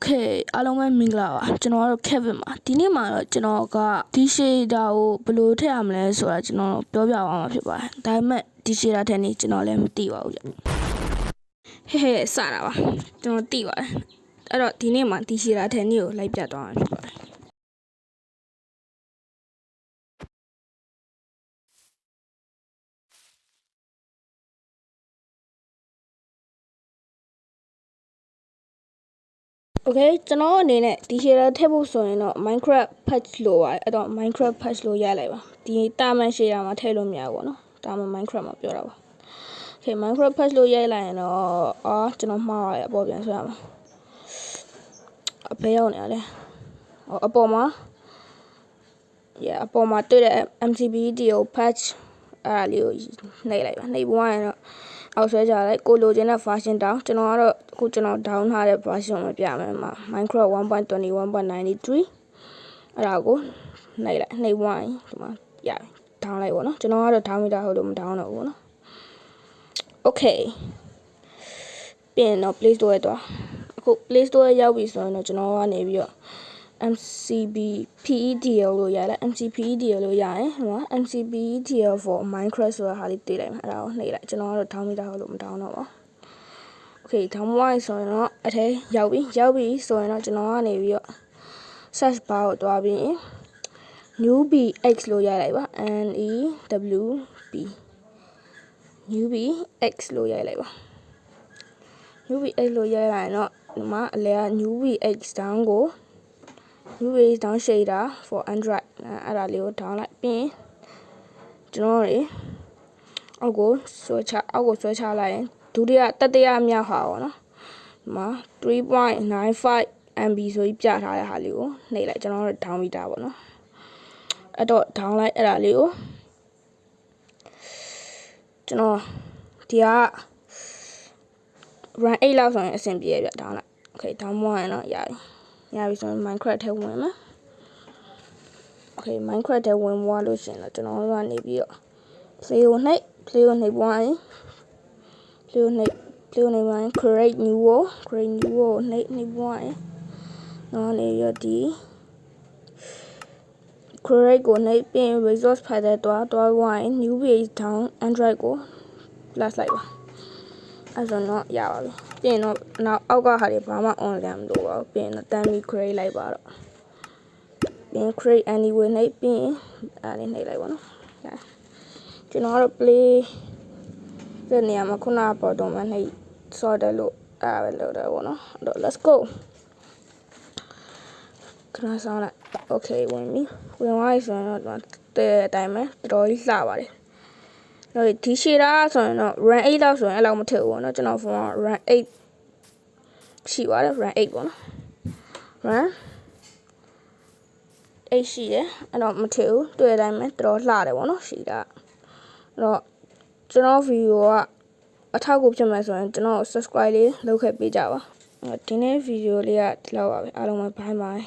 Okay အားလုံးပဲမင်္ဂလာပါကျွန်တော်ကတော့ Kevin ပါဒီနေ့မှာတော့ကျွန်တော်ကဒီ shader ကိုဘယ်လိုထည့်ရမလဲဆိုတာကျွန်တော်ပြောပြသွားမှာဖြစ်ပါတယ်ဒါပေမဲ့ဒီ shader ထည့်နေကျွန်တော်လည်းမသိပါဘူးကြဟဲ့ဟဲ့စတာပါကျွန်တော်သိပါတယ်အဲ့တော့ဒီနေ့မှာဒီ shader ထည့်နေကိုလိုက်ပြသွားမှာဖြစ်ပါတယ် Okay ကျွန်တော်အနေနဲ့ဒီ shader ထည့်ဖို့ဆိုရင်တော့ Minecraft patch လိုပါတယ်အဲ့တော့ Minecraft patch လို့ရလိုက်ပါဒီတာမန် shader မှာထည့်လို့မရဘူးပေါ့နော်တာမန် Minecraft မှာပြောတာပါ Okay Minecraft patch လို့ရိုက်လိုက်ရင်တော့အာကျွန်တော်မှားရအပေါ်ပြန်ဆွဲရမှာအဖေရောက်နေရလဲဟောအပေါ်မှာ yeah အပေါ်မှာတွေ့တဲ့ MCBD ကို patch အဲ့ဒါလေးကိုနှိပ်လိုက်ပါနှိပ်ပွားရင်တော့အောက်ဆွဲကြလိုက်ကိုလိုချင်တဲ့ version တောင်းကျွန်တော်ကတော့အခုကျွန်တော် down ထားတဲ့ version ကိုပြမယ်မှာ Minecraft 1.21.93အဲ့ဒါကိုနှိပ်လိုက်နှိပ်ပွားရင်ဒီမှာရပြီ down လိုက်ပေါ့နော်ကျွန်တော်ကတော့ down မိတာဟုတ်လို့မ down တော့ဘူးနော် okay ပြင်တော့ Play Store ရဲ့တော့အခု Play Store ရောက်ပြီဆိုရင်တော့ကျွန်တော်ကနေပြီးတော့ MCB PEDL လို့ရလိုက် MCPEDL လို့ရရင်ဟိုမှာ MCPEDL for Minecraft ဆိုတာဟာလေးတွေ့လိုက်မှာအဲ့ဒါကိုနှိပ်လိုက်ကျွန်တော်ကတော့ down မိတာဟုတ်လို့မ down တော့ပါ Okay down ဝိုင်းဆိုရင်တော့အထဲရောက်ပြီရောက်ပြီဆိုရင်တော့ကျွန်တော်ကနေပြီးတော့ search bar ကိုတွားပြီး newbie x လို့ရလိုက်ပါ N E W B newbie x လို့ရိုက်လိုက်ပါ newbie x လို့ရိုက်လိုက်ရင်တော့ဒီမှာအလဲက newbie x down ကို newbie down shader for android အဲ့ဒါလေးကို down လိုက်ပြီးရင်ကျွန်တော်တွေအောက်ကိုဆွဲချအောက်ကိုဆွဲချလိုက်ရင်ဒုတိယတတိယမြောက်ဟာပေါ့နော်ဒီမှာ3.95 MB ဆိုပြီးပြထားတဲ့ဟာလေးကိုနှိပ်လိုက်ကျွန်တော်တို့ down meter ပေါ့နော်အဲ့တော့ down လိုက်အဲ့ဒါလေးကိုကျွန်တော်ဒီက run 8လောက်ဆိုရင်အဆင်ပြေရပြ down လိုက် okay down မဝင်တော့ရပြီ ရပြီဆိုရင် minecraft ထဲဝင်မယ် okay minecraft ထဲဝင်သွားလို့ရှင်တော့ကျွန်တော်တို့ကနေပြီးတော့ play ကိုနှိပ် play ကိုနှိပ်ပွားရင် play ကိုနှိပ် play ကိုနှိပ်ပွားရင် create new world create new world ကိုနှိပ်နှိပ်ပွားရင်တော့နေရဒီ create ကိုနှိပ်ပြီး resource file ထဲတွားတွားပွားရင် new page down android ကို plus လိုက်ပါ အဲ့ဆိုတော့ရပါပြီပြီးရင်တော့နောက်အောက်ကဟာတွေဘာမှ online မလုပ်ပါဘူးပြီးရင်တော့တမ်းပြီး create လိုက်ပါတော့ပြီးရင် create anyway နှိပ်ပြီးရင်အဲ့ဒါလေးနှိပ်လိုက်ပါနော်ကျွန်တော်ကတော့ play တဲ့နေရာမှာခုနကပေါ်တော့မှနှိပ် sort တယ်လို့အဲ့ဒါပဲလုပ်တယ်ပေါ့နော်အဲ့တော့ let's go ခဏဆောင်လိုက် okay ဝင်ပြီဝင်သွားပြီဆိုရင်တော့တဲ့အတိုင်းပဲတော်တော်ကြီးလှပါတယ် တော့ဒီရှေတာဆိုရင်တော့ run 8လောက်ဆိုရင်အဲ့လောက်မထည့်ဘူးပေါ့နော်ကျွန်တော်ဖုန်းက run 8ရှိပါတယ် run 8ပေါ့နော် run 8ရှိတယ်အဲ့တော့မထည့်ဘူးတွေ့တဲ့အတိုင်းပဲတော်တော်လှတယ်ပေါ့နော်ရှီတာအဲ့တော့ကျွန်တော်ဗီဒီယိုကအထောက်အကူဖြစ်မယ်ဆိုရင်ကျွန်တော် subscribe လေးလုပ်ခဲ့ပေးကြပါဒီနေ့ဗီဒီယိုလေးကဒီလောက်ပါပဲအားလုံးပဲ bye bye